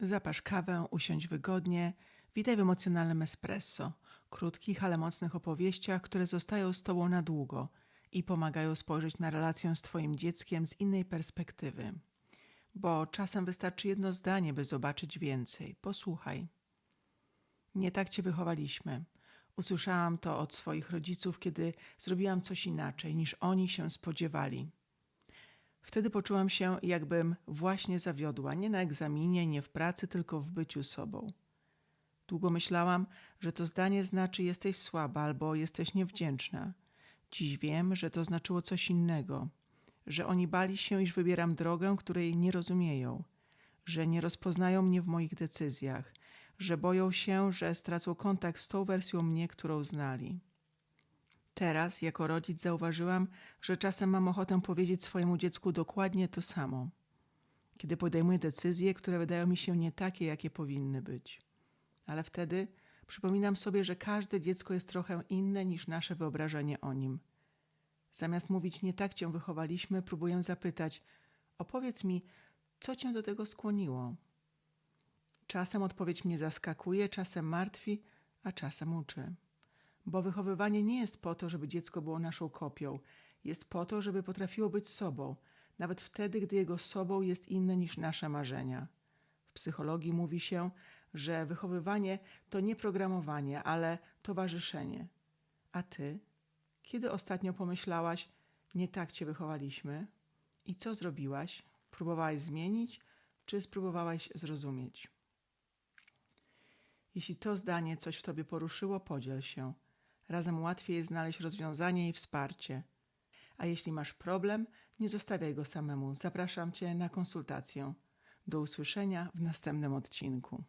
Zapasz kawę, usiądź wygodnie. Witaj w emocjonalnym espresso. Krótkich, ale mocnych opowieściach, które zostają z Tobą na długo i pomagają spojrzeć na relację z Twoim dzieckiem z innej perspektywy. Bo czasem wystarczy jedno zdanie, by zobaczyć więcej. Posłuchaj. Nie tak Cię wychowaliśmy. Usłyszałam to od swoich rodziców, kiedy zrobiłam coś inaczej, niż oni się spodziewali. Wtedy poczułam się, jakbym właśnie zawiodła, nie na egzaminie, nie w pracy, tylko w byciu sobą. Długo myślałam, że to zdanie znaczy jesteś słaba albo jesteś niewdzięczna. Dziś wiem, że to znaczyło coś innego, że oni bali się, iż wybieram drogę, której nie rozumieją, że nie rozpoznają mnie w moich decyzjach, że boją się, że stracą kontakt z tą wersją mnie, którą znali. Teraz, jako rodzic, zauważyłam, że czasem mam ochotę powiedzieć swojemu dziecku dokładnie to samo, kiedy podejmuję decyzje, które wydają mi się nie takie, jakie powinny być. Ale wtedy przypominam sobie, że każde dziecko jest trochę inne niż nasze wyobrażenie o nim. Zamiast mówić, nie tak cię wychowaliśmy, próbuję zapytać: Opowiedz mi, co cię do tego skłoniło? Czasem odpowiedź mnie zaskakuje, czasem martwi, a czasem uczy. Bo wychowywanie nie jest po to, żeby dziecko było naszą kopią. Jest po to, żeby potrafiło być sobą, nawet wtedy, gdy jego sobą jest inne niż nasze marzenia. W psychologii mówi się, że wychowywanie to nie programowanie, ale towarzyszenie. A ty? Kiedy ostatnio pomyślałaś, nie tak cię wychowaliśmy? I co zrobiłaś? Próbowałaś zmienić, czy spróbowałaś zrozumieć? Jeśli to zdanie coś w tobie poruszyło, podziel się. Razem łatwiej jest znaleźć rozwiązanie i wsparcie. A jeśli masz problem, nie zostawiaj go samemu. Zapraszam cię na konsultację. Do usłyszenia w następnym odcinku.